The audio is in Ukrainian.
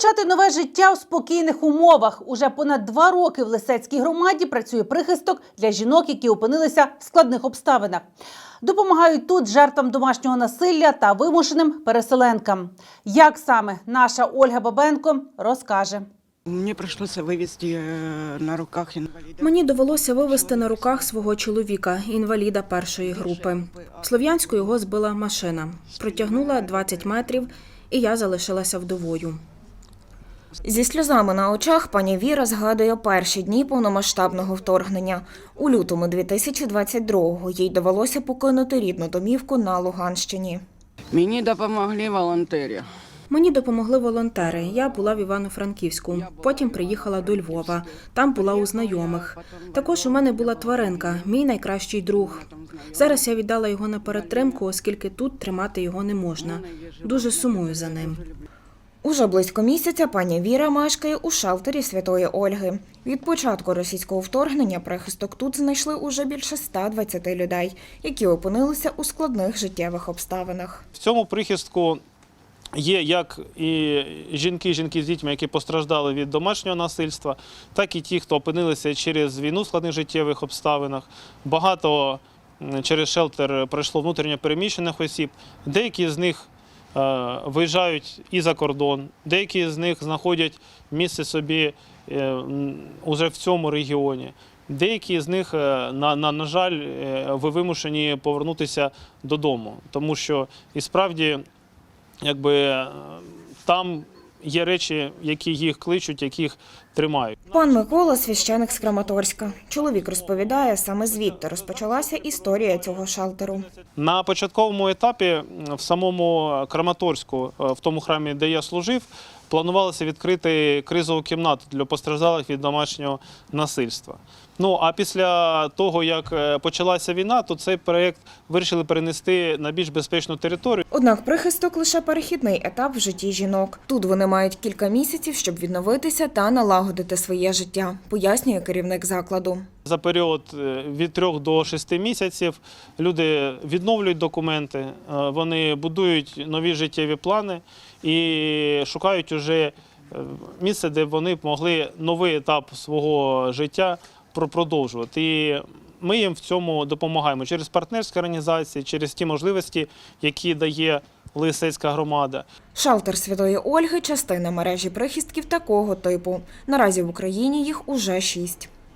почати нове життя у спокійних умовах. Уже понад два роки в Лисецькій громаді працює прихисток для жінок, які опинилися в складних обставинах. Допомагають тут жертвам домашнього насилля та вимушеним переселенкам. Як саме наша Ольга Бабенко розкаже. Мне пришлось вывести э, на руках инвалида. Мені довелося вивезти на руках свого чоловіка, інваліда першої групи. В Слов'янську його збила машина. Протягнула 20 метрів, і я залишилася вдовою. Зі сльозами на очах пані Віра згадує перші дні повномасштабного вторгнення. У лютому 2022-го їй довелося покинути рідну домівку на Луганщині. Мені допомогли волонтери. Мені допомогли волонтери. Я була в Івано-Франківську. Потім приїхала до Львова. Там була у знайомих. Також у мене була тваринка, мій найкращий друг. Зараз я віддала його на перетримку, оскільки тут тримати його не можна. Дуже сумую за ним. Уже близько місяця пані Віра мешкає у шелтері Святої Ольги. Від початку російського вторгнення прихисток тут знайшли уже більше 120 людей, які опинилися у складних життєвих обставинах. В цьому прихистку є як і жінки, жінки з дітьми, які постраждали від домашнього насильства, так і ті, хто опинилися через війну в складних життєвих обставинах. Багато через шелтер пройшло внутрішньо переміщених осіб. Деякі з них виїжджають і за кордон, деякі з них знаходять місце собі е, уже в цьому регіоні. Деякі з них, е, на, на, на жаль, е, ви вимушені повернутися додому, тому що і справді якби е, там є речі, які їх кличуть, яких тримають. Пан Микола священик з Краматорська. Чоловік розповідає, саме звідти розпочалася історія цього шалтеру. На початковому етапі в самому Краматорську, е, в тому храмі, де я служив, планувалося відкрити кризову кімнату для постраждалих від домашнього насильства. Ну а після того, як е, почалася війна, то цей проєкт вирішили перенести на більш безпечну територію. Однак прихисток лише перехідний етап в житті жінок. Тут вони мають кілька місяців, щоб відновитися та налагодити своє життя, пояснює керівник закладу. За період е, від 3 до 6 місяців люди відновлюють документи, е, вони будують нові життєві плани і шукають уже е, місце, де вони могли новий етап свого життя про- продовжувати. І ми їм в цьому допомагаємо через партнерські організації, через ті можливості, які дає Лисецька громада. Шелтер Святої Ольги частина мережі прихистків такого типу. Наразі в Україні їх уже шість.